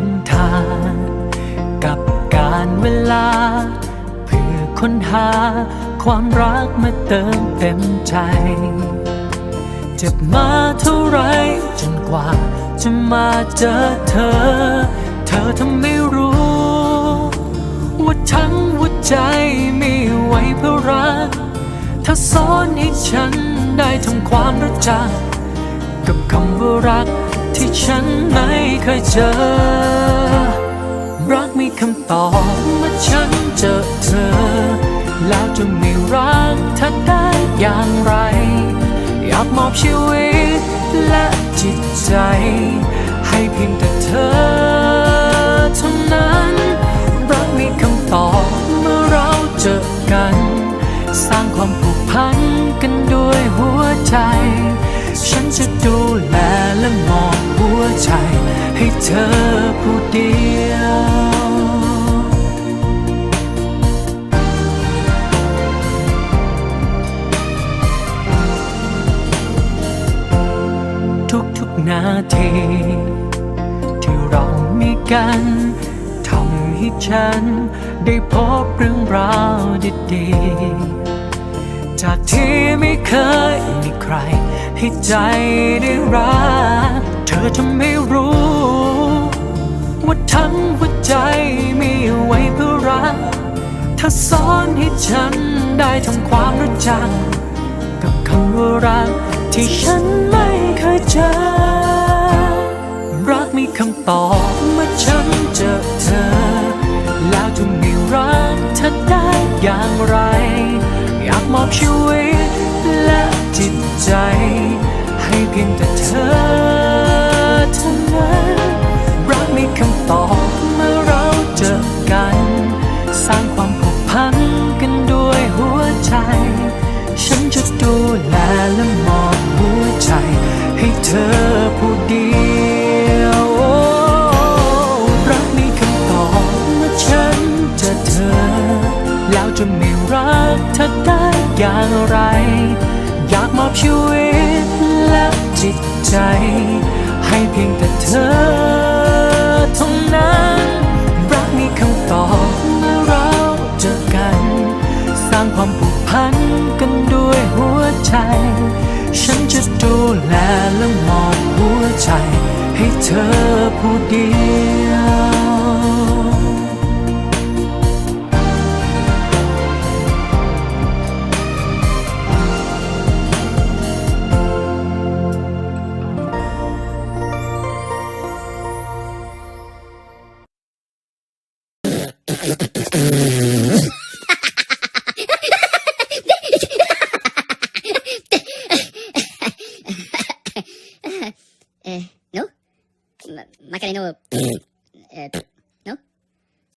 งทางกับการเวลา เพื่อค้นหาความรักมาเติมเต็มใจ เจ็บมาเท่าไรจนกว่า จะมาเจอเธอ เธอทำไม่รู้ ว่าทั้งหัวใจมีไวเพื่อรักถ้าสอนให้ฉันได้ทำความรู้จัก กับคำว่ารัก ที่ฉันไม่เคยเจอ รักมีคำตอบเมื่อฉันเจอเธอ แล้วจะไม่รักเธอได้อย่างไร อยากมอบชีวิตและจิตใจ ให้เพียงแต่เธอเท่านั้น รักมีคำตอบเมื่อเราเจอกัน สร้างความผูกพันกันด้วยหัวใจ จะดูแลและมองหัวใจ ให้เธอผู้เดียวทุกๆนาทีที่เรามีกันทำให้ฉัน ได้พบเรื่องราวดีๆ จากที่ไม่เคยมีใคร ให้ใจได้รัก เธอจะไม่รู้ ว่าทั้งหัวใจมีไว้เพื่อรักถ้าสอนให้ฉันได้ทำความรู้จัก กับคำว่ารักที่ฉันไม่เคยเจอ รักมีคำตอบเมื่อฉันเจอเธอ แล้วจะม่รักเธอได้อย่างไร อยากมอบชีวิต พียงแต่เธอเท่านั้นรักมีคำตอบเมื่อเราเจอกัน สร้างความผูกพันกันด้วยหัวใจ ฉันจะดูแลและมอบหัวใจ ให้เธอผู้เดียวรักมีคำตอบเมื่อฉันเจอเธอ แล้วจะไม่รักเธอได้อย่างไร อยากมอบชีวิติตใจ ให้เพียงแต่เธอเท่านั้น รักมีคำตอบเมื่อเราเจอกัน สร้างความผูกพันกันด้วยหัวใจ ฉันจะดูแลและมอบหัวใจ ให้เธอผู้เดียว え、の？ま、まかりの、